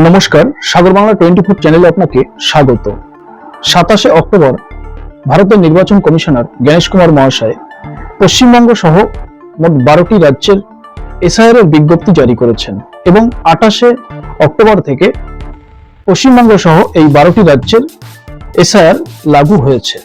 নমস্কার, সাগর Bangla twenty four চ্যানেলে আপনাকে স্বাগত। সাতাশে অক্টোবর ভারতের নির্বাচন কমিশনার গণেশ কুমার মহাশয় পশ্চিমবঙ্গ সহ মোট বারোটি রাজ্যের এসআইআর এর বিজ্ঞপ্তি জারি করেছেন এবং আঠাশে অক্টোবর থেকে পশ্চিমবঙ্গ সহ এই বারোটি রাজ্যের এসআইআর লাগু হয়েছে।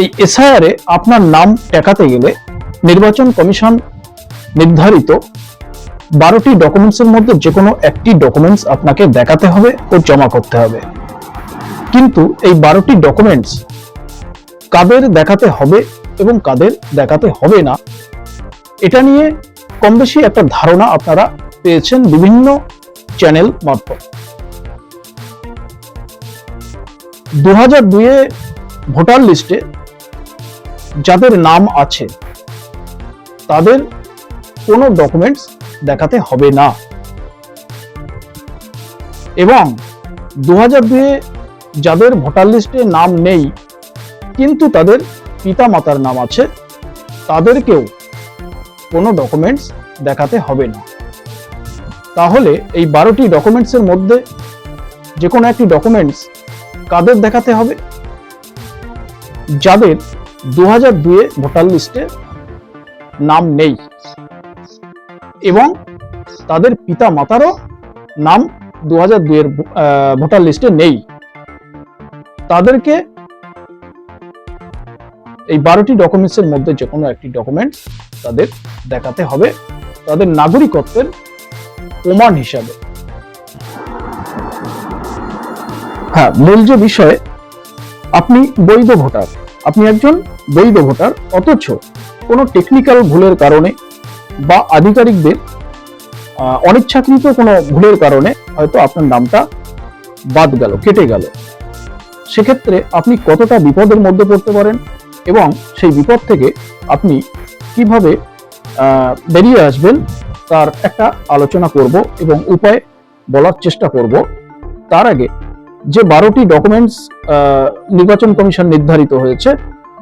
এই এসআইআর এ আপনার নাম টেকাতে গেলে নির্বাচন কমিশন নির্ধারিত বারোটি ডকুমেন্টসের মধ্যে যে কোনো একটি ডকুমেন্টস আপনাকে দেখাতে হবে ও জমা করতে হবে। কিন্তু এই বারোটি ডকুমেন্টস কাদের দেখাতে হবে এবং কাদের দেখাতে হবে না, এটা নিয়ে কম বেশি একটা ধারণা আপনারা পেয়েছেন বিভিন্ন চ্যানেল মারফত। দু হাজার দুয়ে ভোটার লিস্টে যাদের নাম আছে, তাদের কোনো ডকুমেন্টস দেখাতে হবে না। এবং দু হাজার দুয়ে যাদের ভোটার লিস্টে নাম নেই, কিন্তু তাদের পিতা মাতার নাম আছে, তাদেরকেও কোনো ডকুমেন্টস দেখাতে হবে না। তাহলে এই বারোটি ডকুমেন্টসের মধ্যে যে কোনো একটি ডকুমেন্টস কাদের দেখাতে হবে? যাদের দু হাজার দুয়ে ভোটার লিস্টে নাম নেই। এবং তাদের পিতা মাতারও নাম দু হাজার দুইয়ের ভোটার লিস্টে নেই। তাদেরকে এই বারোটি ডকুমেন্টসের মধ্যে যে কোনো একটি ডকুমেন্টস তাদের দেখাতে হবে। তাদের নাগরিকত্বের প্রমাণ হিসাবে। হ্যাঁ মূল যে বিষয়, আপনি বৈধ ভোটার, আপনি একজন বৈধ ভোটার, অথচ কোনো টেকনিক্যাল ভুলের কারণে বা আধিকারিকদের অনিচ্ছাকৃত কোনো ভুলের কারণে হয়তো আপনার নামটা বাদ গেল, কেটে গেল। সেক্ষেত্রে আপনি কতটা বিপদের মধ্যে পড়তে পারেন এবং সেই বিপদ থেকে আপনি কীভাবে বেরিয়ে আসবেন তার একটা আলোচনা করব এবং উপায় বলার চেষ্টা করব। তার আগে যে বারোটি ডকুমেন্টস নির্বাচন কমিশন নির্ধারিত হয়েছে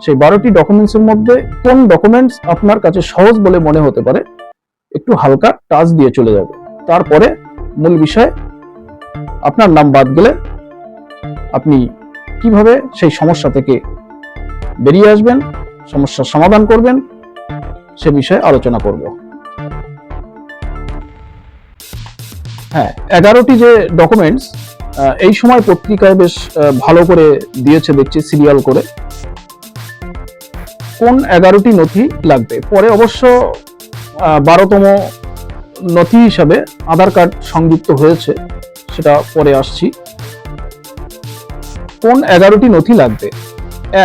সেই বারোটি ডকুমেন্টসের মধ্যে কোন ডকুমেন্টস আপনার কাছে সহজ বলে মনে হতে পারে, একটু হালকা টাচ দিয়ে চলে যাবে। তারপরে মূল বিষয়, আপনার নাম বাদ গেলে আপনি কীভাবে সেই সমস্যা থেকে বেরিয়ে আসবেন সমস্যার সমাধান করবেন, সে বিষয়ে আলোচনা করব। হ্যাঁ এগারোটি যে ডকুমেন্টস এই সময় পত্রিকায় বেশ ভালো করে দিয়েছে দেখছি সিরিয়াল করে। কোন এগারোটি নথি লাগবে? পরে অবশ্য বারোতম নথি হিসাবে আধার কার্ড সংযুক্ত হয়েছে, সেটা পরে আসছি। কোন এগারোটি নথি লাগবে?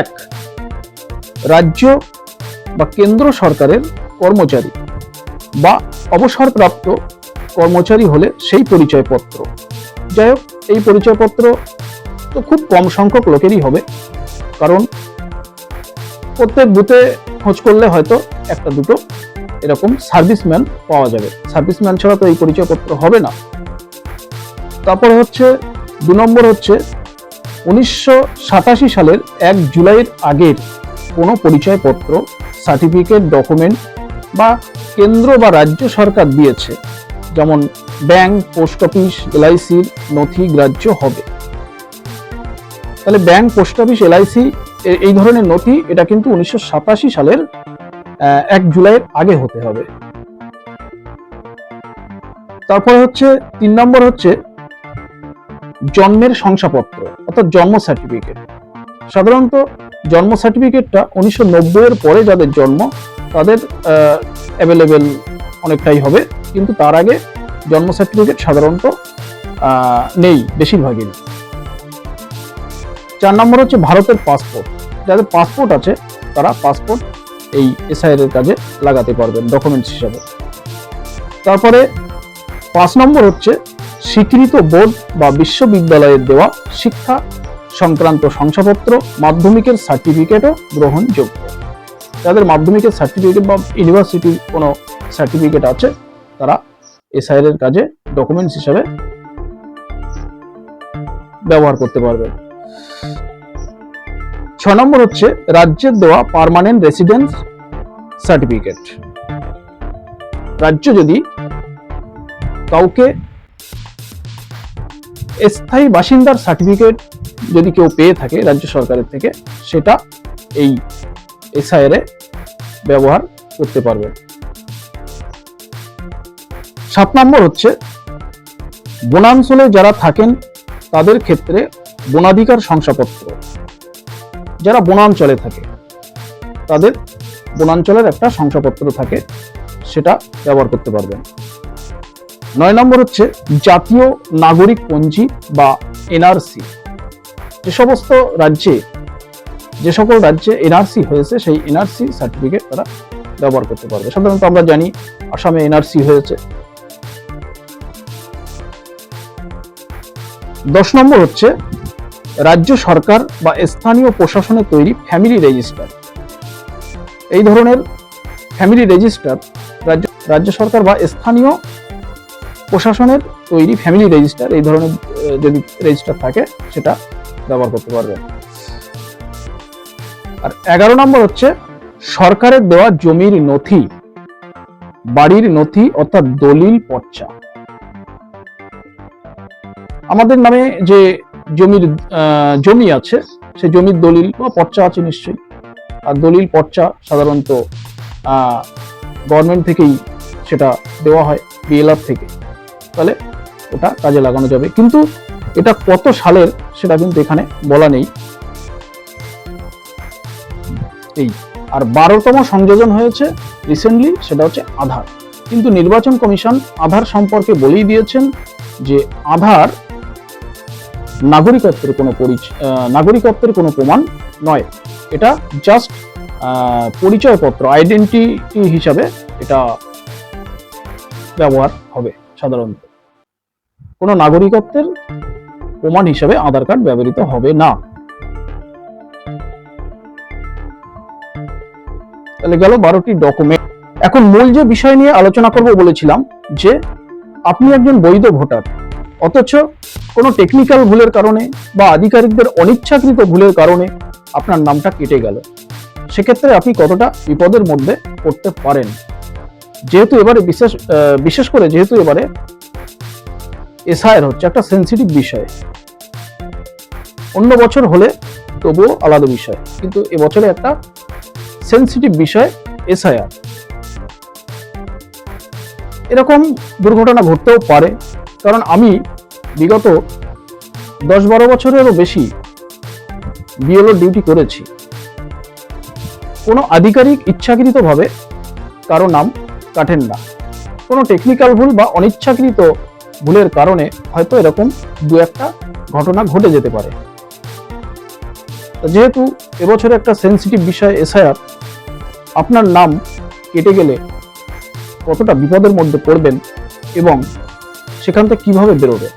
এক, রাজ্য বা কেন্দ্র সরকারের কর্মচারী বা অবসরপ্রাপ্ত কর্মচারী হলে সেই পরিচয়পত্র। যাই হোক, এই পরিচয়পত্র তো খুব কম সংখ্যক লোকেরই হবে, কারণ প্রত্যেক বুথে খোঁজ করলে হয়তো একটা দুটো এরকম সার্ভিসম্যান পাওয়া যাবে। সার্ভিসম্যান ছাড়া তো এই পরিচয়পত্র হবে না। তারপরে হচ্ছে, দু নম্বর হচ্ছে, উনিশশো সাতাশি সালের এক জুলাইয়ের আগের কোনো পরিচয়পত্র সার্টিফিকেট ডকুমেন্ট বা কেন্দ্র বা রাজ্য সরকার দিয়েছে। যেমন ব্যাংক পোস্ট অফিস এলআইসির নথি গ্রাহ্য হবে। তাহলে ব্যাংক পোস্ট অফিস এলআইসি এই ধরনের নথি এটা কিন্তু উনিশশো সাতাশি সালের এক জুলাইয়ের আগে হতে হবে। তারপরে হচ্ছে, তিন নম্বর হচ্ছে জন্মের শংসাপত্র, অর্থাৎ জন্ম সার্টিফিকেট সাধারণত জন্ম সার্টিফিকেটটা উনিশশো নব্বই এর পরে যাদের জন্ম, তাদের অ্যাভেলেবেল অনেকটাই হবে। কিন্তু তার আগে জন্ম সার্টিফিকেট সাধারণত নেই বেশিরভাগই। চার নম্বর হচ্ছে ভারতের পাসপোর্ট যাদের পাসপোর্ট আছে, তারা পাসপোর্ট এই এসআইআর এর কাজে লাগাতে পারবেন ডকুমেন্টস হিসাবে। তারপরে পাঁচ নম্বর হচ্ছে স্বীকৃত বোর্ড বা বিশ্ববিদ্যালয়ের দেওয়া শিক্ষা সংক্রান্ত শংসাপত্র, মাধ্যমিকের সার্টিফিকেটও গ্রহণযোগ্য। যাদের মাধ্যমিকের সার্টিফিকেট বা ইউনিভার্সিটির কোনো সার্টিফিকেট আছে, তারা এসআইআর এর কাজে ডকুমেন্টস হিসাবে ব্যবহার করতে পারবেন। ছ নম্বর হচ্ছে রাজ্যের দেওয়া পার্মানেন্ট রেসিডেন্স সার্টিফিকেট রাজ্য যদি কাউকে স্থায়ী বাসিন্দার সার্টিফিকেট যদি কেউ পেয়ে থাকে রাজ্য সরকারের থেকে, সেটা এই এসআইআর এ ব্যবহার করতে পারবেন সাত নম্বর হচ্ছে বনাঞ্চলে যারা থাকেন, তাদের ক্ষেত্রে বনাধিকার শংসাপত্র। যারা বনাঞ্চলে থাকে, তাদের বনাঞ্চলের একটা শংসাপত্র থাকে, সেটা ব্যবহার করতে পারবেন। নয় নম্বর হচ্ছে জাতীয় নাগরিক পঞ্জি বা এনআরসি। যে সমস্ত রাজ্যে, যে সকল রাজ্যে এনআরসি হয়েছে, সেই এনআরসি সার্টিফিকেট তারা ব্যবহার করতে পারবে। সাধারণত আমরা জানি আসামে এনআরসি হয়েছে। দশ নম্বর হচ্ছে রাজ্য সরকার বা স্থানীয় প্রশাসনের তৈরি ফ্যামিলি রেজিস্টার এই ধরনের ফ্যামিলি রেজিস্টার রাজ্য রাজ্য সরকার বা স্থানীয় প্রশাসনের তৈরি ফ্যামিলি রেজিস্টার এই ধরনের যদি রেজিস্টার থাকে, সেটা ব্যবহার করতে পারবেন আর এগারো নম্বর হচ্ছে সরকারের দেওয়া জমির নথি, বাড়ির নথি অর্থাৎ দলিল পর্চা। আমাদের নামে যে জমির জমি আছে, সে জমির দলিল বা পর্চা আছে নিশ্চয়ই। আর দলিল, পর্চা সাধারণত গভর্নমেন্ট থেকেই সেটা দেওয়া হয় বিএলআর থেকে। তাহলে ওটা কাজে লাগানো যাবে। কিন্তু এটা কত সালের সেটা কিন্তু এখানে বলা নেই। এই, আর বারোতম সংযোজন হয়েছে রিসেন্টলি সেটা হচ্ছে আধার। কিন্তু নির্বাচন কমিশন আধার সম্পর্কে বলেই দিয়েছেন যে আধার নাগরিকত্বের কোনো পরিচয় নাগরিকত্বের কোনো প্রমাণ নয়। এটা জাস্ট পরিচয়পত্র আইডেন্টিটি হিসাবে এটা ব্যবহার হবে সাধারণত। কোনো নাগরিকত্বের প্রমাণ হিসাবে আধার কার্ড ব্যবহৃত হবে না। তাহলে গেল বারোটি ডকুমেন্ট এখন মূল যে বিষয় নিয়ে আলোচনা করব বলেছিলাম, যে আপনি একজন বৈধ ভোটার অথচ কোনো টেকনিক্যাল ভুলের কারণে বা আধিকারিকদের অনিচ্ছাকৃত ভুলের কারণে আপনার নামটা কেটে গেল। সেক্ষেত্রে আপনি কতটা বিপদের মধ্যে পড়তে পারেন? যেহেতু এবারে বিশেষ বিশেষ করে যেহেতু এবারে এসআইআর হচ্ছে একটা সেন্সিটিভ বিষয়। অন্য বছর হলে তবুও আলাদা বিষয়, কিন্তু এবছরে একটা সেন্সিটিভ বিষয় এসআইআর। এরকম দুর্ঘটনা ঘটতেও পারে কারণ আমি বিগত দশ বারো বছরেরও বেশি বিএলও ডিউটি করেছি। কোনো আধিকারিক ইচ্ছাকৃতভাবে কারও নাম কাটেন না। কোনো টেকনিক্যাল ভুল বা অনিচ্ছাকৃত ভুলের কারণে হয়তো এরকম দু একটা ঘটনা ঘটে যেতে পারে। যেহেতু এবছরে একটা সেন্সিটিভ বিষয় এসআইআর, আপনার নাম কেটে গেলে কতটা বিপদের মধ্যে পড়বেন এবং সেখান থেকে কীভাবে বেরোবে?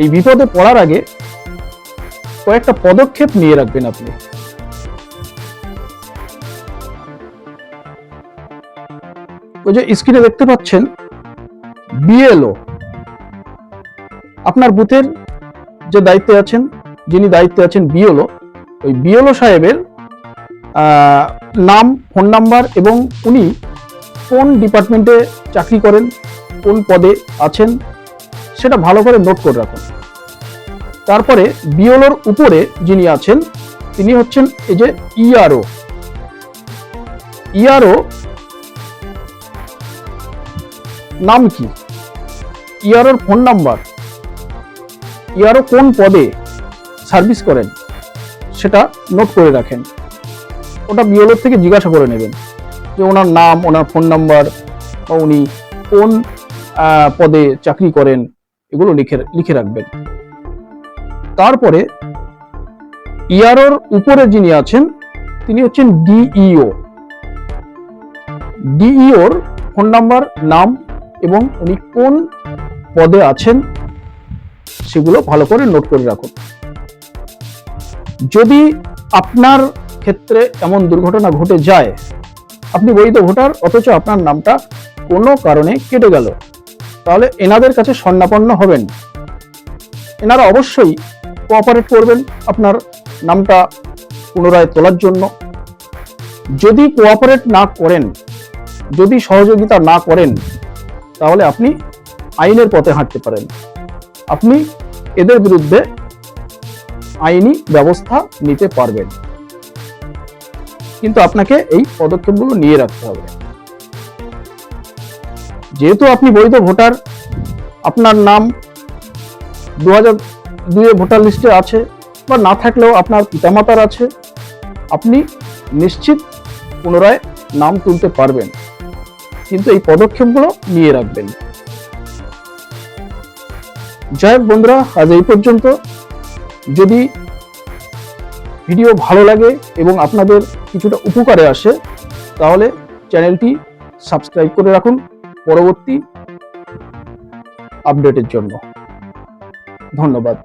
এই বিপদে পড়ার আগে কয়েকটা পদক্ষেপ নিয়ে রাখবেন আপনি। ওই যে স্ক্রিনে দেখতে পাচ্ছেন বিএলও আপনার বুথের যে দায়িত্বে আছেন, যিনি দায়িত্বে আছেন বিএলও ওই বিএলও সাহেবের নাম ফোন নাম্বার এবং উনি কোন ডিপার্টমেন্টে চাকরি করেন কোন পদে আছেন, সেটা ভালো করে নোট করে রাখুন। তারপরে বিওলোর উপরে যিনি আছেন, তিনি হচ্ছেন এই যে ইআরও ইআরও নাম কি? ইআরওর ফোন নাম্বার ইআরও কোন পদে সার্ভিস করেন, সেটা নোট করে রাখেন। ওটা বিওলোর থেকে জিজ্ঞাসা করে নেবেন যে ওনার নাম, ওনার ফোন নাম্বার বা উনি কোন পদে চাকরি করেন, এগুলো লিখে লিখে রাখবেন। তারপরে, ইয়ারোর উপরে যিনি আছেন, তিনি হচ্ছেন ডিইও। ডিইওর ফোন নাম্বার, নাম এবং উনি কোন পদে আছেন, সেগুলো ভালো করে নোট করে রাখুন। যদি আপনার ক্ষেত্রে এমন দুর্ঘটনা ঘটে যায়, আপনি বৈধ ভোটার, অথচ আপনার নামটা কোনো কারণে কেটে গেল তাহলে এনাদের কাছে স্বর্ণাপন্ন হবেন। এনারা অবশ্যই কোঅপারেট করবেন আপনার নামটা পুনরায় তোলার জন্য। যদি কোঅপারেট না করেন, যদি সহযোগিতা না করেন, তাহলে আপনি আইনের পথে হাঁটতে পারেন। আপনি এদের বিরুদ্ধে আইনি ব্যবস্থা নিতে পারবেন। কিন্তু আপনাকে এই পদক্ষেপগুলো নিয়ে রাখতে হবে। যেহেতু আপনি বৈধ ভোটার, আপনার নাম দু হাজার দুয়ে ভোটার লিস্টে আছে বা না থাকলেও আপনার পিতামাতার আছে, আপনি নিশ্চিত পুনরায় নাম তুলতে পারবেন। কিন্তু এই পদক্ষেপগুলো নিয়ে রাখবেন। যাই হোক বন্ধুরা, আজ এই পর্যন্ত। যদি ভিডিও ভালো লাগে এবং আপনাদের কিছুটা উপকারে আসে, তাহলে চ্যানেলটি সাবস্ক্রাইব করে রাখুন। পরবর্তী আপডেটের জন্য। ধন্যবাদ।